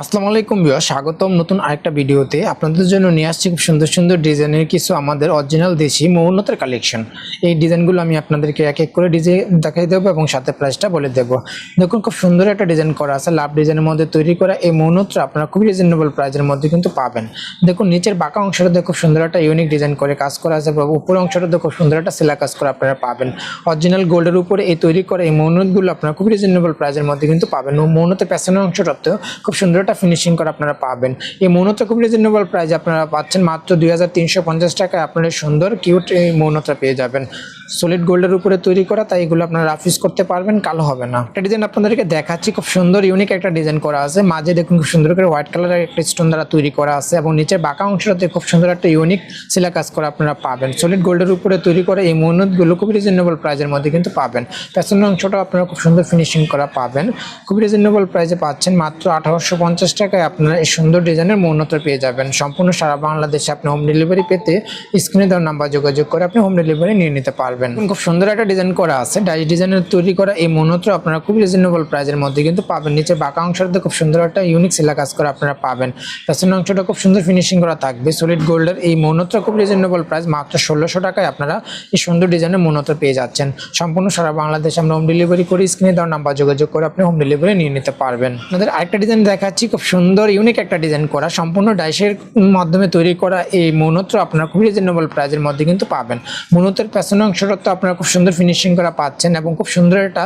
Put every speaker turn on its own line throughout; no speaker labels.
আসসালামু আলাইকুম বিয়া স্বাগতম নতুন আরেকটা ভিডিওতে। আপনাদের জন্য নিয়ে আসছি খুব সুন্দর সুন্দর ডিজাইনের কিছু আমাদের অরিজিনাল দেশি মৌনতের কালেকশন এই ডিজাইনগুলো আমি আপনাদেরকে এক এক করে ডিজাইন দেখাই দেবো এবং সাথে প্রাইসটা বলে দেবো। দেখুন, খুব সুন্দর একটা ডিজাইন করা আছে। লাভ ডিজাইনের মধ্যে তৈরি করা এই মৌনতটা আপনারা খুবই রিজনেবল প্রাইসের মধ্যে কিন্তু পাবেন। দেখুন, নিচের বাঁকা অংশটাতে খুব সুন্দর একটা ইউনিক ডিজাইন করে কাজ করা আছে এবং উপর অংশটাতে খুব সুন্দর একটা সেলা কাজ করে আপনারা পাবেন। অরিজিনাল গোল্ডের উপরে এই তৈরি করা এই মৌনতগুলো আপনারা খুবই রিজনেবল প্রাইসের মধ্যে কিন্তু পাবেন। মৌনতের প্যাশনের অংশটাতেও খুব সুন্দর একটা ফিনিশিং করা আপনারা পাবেন। এই মৌনতা খুব রিজনেবল প্রাইস আপনারা পাচ্ছেন মাত্র দুই হাজার তিনশো পঞ্চাশ টাকায় আপনারা সুন্দর কিউট এই মৌনতা পেয়ে যাবেন। সলিড গোল্ডের উপরে তৈরি করা, তাই এগুলো আপনারা রাফিস করতে পারবেন, কালো হবে না। একটা ডিজাইন আপনাদেরকে দেখাচ্ছি, খুব সুন্দর ইউনিক একটা ডিজাইন করা আছে। মাঝে দেখুন খুব সুন্দর করে হোয়াইট কালারের একটা স্টোন দ্বারা তৈরি করা আছে এবং নিচের বাঁকা অংশটাতে খুব সুন্দর একটা ইউনিক সিলা কাজ করা আপনারা পাবেন। সলিড গোল্ডের উপরে তৈরি করা এই মৌনতগুলো খুব রিজনেবল প্রাইসের মধ্যে কিন্তু পাবেন। প্যাশনের অংশটা আপনারা খুব সুন্দর ফিনিশিং করা পাবেন। খুব রিজনেবল প্রাইসে পাচ্ছেন মাত্র আঠারোশো পঞ্চাশ টাকায় আপনারা এই সুন্দর ডিজাইনের মৌনতা পেয়ে যাবেন। সম্পূর্ণ সারা বাংলাদেশে আপনি হোম ডেলিভারি পেতে স্ক্রিনে দেওয়ার নাম্বার যোগাযোগ করে আপনি হোম ডেলিভারি নিয়ে নিতে পারবেন। খুব সুন্দর একটা ডিজাইন করা আছে। ডাই ডিজাইনের তৈরি করা এই মৌনত্র আপনারা খুব রিজনেবল প্রাইসের মধ্যে কিন্তু পাবেন। নিচে বাঁকা অংশটাতে খুব সুন্দর একটা ইউনিক সিলা কাজ করে আপনারা পাবেন। পেছনের অংশটা খুব সুন্দর ফিনিশিং করা থাকবে। সলিড গোল্ডের এই মৌনত্র খুব রিজনেবল প্রাইস মাত্র ষোলোশো টাকায় আপনারা এই সুন্দর ডিজাইনের মৌনত্র পেয়ে যাচ্ছেন। সম্পূর্ণ সারা বাংলাদেশে আমরা হোম ডেলিভারি করি স্ক্রিনে দেওয়ার নাম্বার যোগাযোগ করে আপনি হোম ডেলিভারি নিয়ে নিতে পারবেন। আপনাদের আরেকটা ডিজাইন দেখাচ্ছি। খুব সুন্দর ইউনিক একটা ডিজাইন করা, সম্পূর্ণ ডাইসের মাধ্যমে তৈরি করা এই মৌনত্র আপনারা খুব রিজনেবল প্রাইজের মধ্যে কিন্তু পাবেন। মৌনতের পেছনের অংশটা তো আপনারা খুব সুন্দর ফিনিশিং করা পাচ্ছেন এবং খুব সুন্দর একটা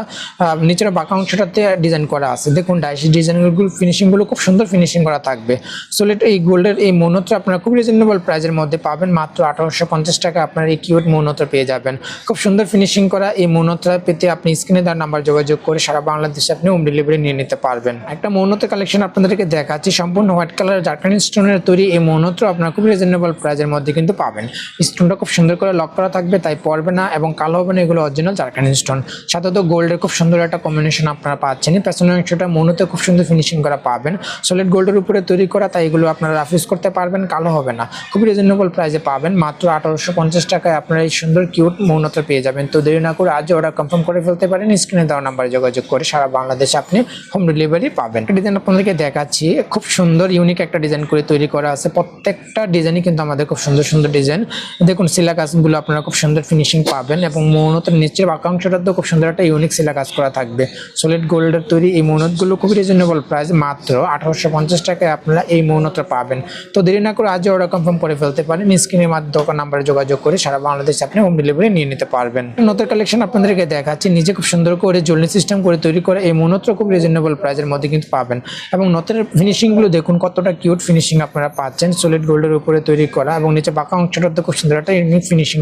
নিচের বাঁকা অংশটাতে ডিজাইন করা আছে। দেখুন ডাইসের ডিজাইনগুলো ফিনিশিংগুলো খুব সুন্দর ফিনিশিং করা থাকবে। সোলেট এই গোল্ডের এই মৌনত্র আপনারা খুব রিজনেবল প্রাইজের মধ্যে পাবেন। মাত্র আঠারোশো পঞ্চাশ টাকা আপনার এই কিউট মৌনত্র পেয়ে যাবেন। খুব সুন্দর ফিনিশিং করা এই মৌনত্র পেতে আপনি স্ক্রিনে তার নাম্বার যোগাযোগ করে সারা বাংলাদেশে আপনি হোম ডেলিভারি নিয়ে নিতে পারবেন। একটা মৌনতের কালেকশন আপনাদেরকে দেখাচ্ছি সম্পূর্ণ হোয়াইট কালার জার্কানি স্টোনের তৈরি এই মৌনত্র আপনারা খুব রিজনেবল প্রাইসের মধ্যে কিন্তু পাবেন। স্টোনটা খুব সুন্দর করে লক করা থাকবে, তাই পড়বে না এবং কালো হবে না, এগুলো অরিজিনাল জার্কানি স্টোন। সাথে তো গোল্ডের খুব সুন্দর একটা কম্বিনেশন আপনারা পাচ্ছেন পেছনের অংশটা মৌনতে খুব সুন্দর ফিনিশিং করা পাবেন। সলিড গোল্ডের উপরে তৈরি করা, তাই এগুলো আপনারা রাফিউজ করতে পারবেন, কালো হবে না। খুব রিজনেবল প্রাইসে পাবেন। মাত্র আঠারোশো পঞ্চাশ টাকায় আপনারা এই সুন্দর কিউট মৌনতা পেয়ে যাবেন। তো দেরি না করে আজ অর্ডার কনফার্ম করে ফেলতে পারেন। স্ক্রিনে দেওয়া নাম্বারে যোগাযোগ করে সারা বাংলাদেশে আপনি হোম ডেলিভারি পাবেন। ডিজাইন আপনাদেরকে দেখাচ্ছি। খুব সুন্দর ইউনিক একটা ডিজাইন করে তৈরি করা আছে। প্রত্যেকটা ডিজাইনই কিন্তু আমাদের খুব সুন্দর সুন্দর ডিজাইন দেখুন সিলা কাজগুলো আপনারা খুব সুন্দর ফিনিশিং পাবেন এবং মৌনতের নিচের বাকাংশটাতেও খুব সুন্দর একটা ইউনিক সিলা কাজ করা থাকবে। সলিড গোল্ডের তৈরি এই মৌনতগুলো খুব রিজনেবল প্রাইস মাত্র আঠারোশো পঞ্চাশ টাকায় আপনারা এই মৌনতটা পাবেন। তো দেরি না করে আজও অর্ডার কনফার্ম করে ফেলতে পারেন। স্ক্রিনের মাধ্যমে নাম্বারে যোগাযোগ করে সারা বাংলাদেশে আপনি হোম ডেলিভারি নিয়ে নিতে পারবেন। নতুন কালেকশন আপনাদেরকে দেখাচ্ছি। নিজে খুব সুন্দর করে জলনি সিস্টেম করে তৈরি করে এই মৌনত্র খুব রিজনেবল প্রাইসের মধ্যে কিন্তু পাবেন। এবং নতের ফিনিশিংগুলো দেখুন, কতটা কিউট ফিনিশিং আপনারা পাচ্ছেন। সলিড গোল্ডের উপরে তৈরি করা এবং নিচে বাঁকা অংশটাতে খুব সুন্দর একটা ইউনিক ফিনিশিং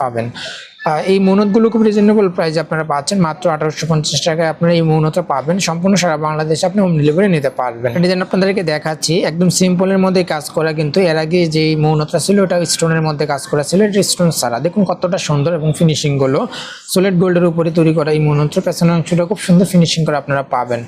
পাবেন। এই মৌনতগুলো খুব রিজনেবল প্রাইসে আপনারা পাচ্ছেন, মাত্র আঠারোশো পঞ্চাশ টাকায় আপনারা এই মৌনতা পাবেন। সম্পূর্ণ সারা বাংলাদেশে আপনি হোম ডেলিভারি নিতে পারবেন। ডিজাইন আপনাদেরকে দেখাচ্ছি, একদম সিম্পলের মধ্যে কাজ করা কিন্তু এর আগে যে মৌনতা ছিল, ওটা স্টোনের মধ্যে কাজ করা ছিল, এটা স্টোন সারা দেখুন কতটা সুন্দর এবং ফিনিশিংগুলো সোলেট গোল্ডের উপরে তৈরি করা এই মৌনত্র পেছনের অংশটা খুব সুন্দর ফিনিশিং করে আপনারা পাবেন।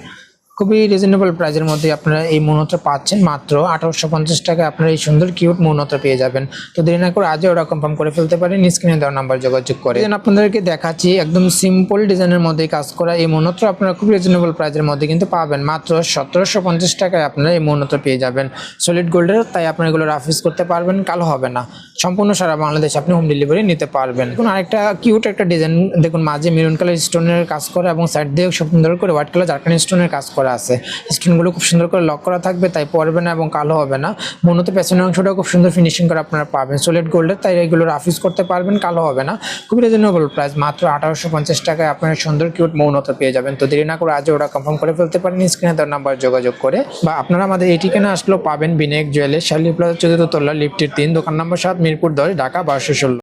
খুবই রিজনেবল প্রাইসের মধ্যে আপনারা এই মৌনতা পাচ্ছেন। মাত্র আঠারোশো পঞ্চাশ টাকায় আপনারা এই সুন্দর কিউট মৌনতা পেয়ে যাবেন। তো দেরি না করে আজও ওরা কনফার্ম করে ফেলতে পারেন। স্ক্রিনে দেওয়ার নাম্বার যোগাযোগ করে। Design আপনাদেরকে দেখাচ্ছি, একদম সিম্পল ডিজাইনের মধ্যে কাজ করা এই মৌনত্র আপনারা খুব রিজনেবল প্রাইসের মধ্যে কিন্তু পাবেন। মাত্র সতেরোশো পঞ্চাশ টাকায় আপনারা এই মৌনতা পেয়ে যাবেন। সলিড গোল্ডের তাই আপনারা এগুলো রাফিস করতে পারবেন, কালো হবে না। সম্পূর্ণ সারা বাংলাদেশ আপনি হোম ডেলিভারি নিতে পারবেন। দেখুন, আরেকটা কিউট একটা ডিজাইন দেখুন, মাঝে মেরুন কালার স্টোনের কাজ করা এবং সাইড দিয়ে সুন্দর করে হোয়াইট কালার জারকানি স্টোনের কাজ করা। আছে। স্ক্রিনগুলো খুব সুন্দর করে লক করা থাকবে, তাই পড়বে না এবং কালো হবে না। মূলত পেছনের অংশটাও খুব সুন্দর ফিনিশিং করে আপনারা পাবেন। সোলেট গোল্ডের তাই এগুলো রাফিস করতে পারবেন, কালো হবে না। খুবই রিজনেবল প্রাইস মাত্র আঠারোশো পঞ্চাশ টাকায় আপনারা সুন্দর কিউট মৌনত পেয়ে যাবেন। তো দেরি না করে আজও ওরা কনফার্ম করে ফেলতে পারেন স্ক্রিনে তার নাম্বার যোগাযোগ করে। বা আপনারা আমাদের এই ঠিকানা আসলেও পাবেন বিনেক জুয়েলার্স শালি প্লাজা চতুর্থ তল্লা লিফটের তিন, দোকান নম্বর সাত, মিরপুর দশ, ঢাকা বারোশো ষোলো।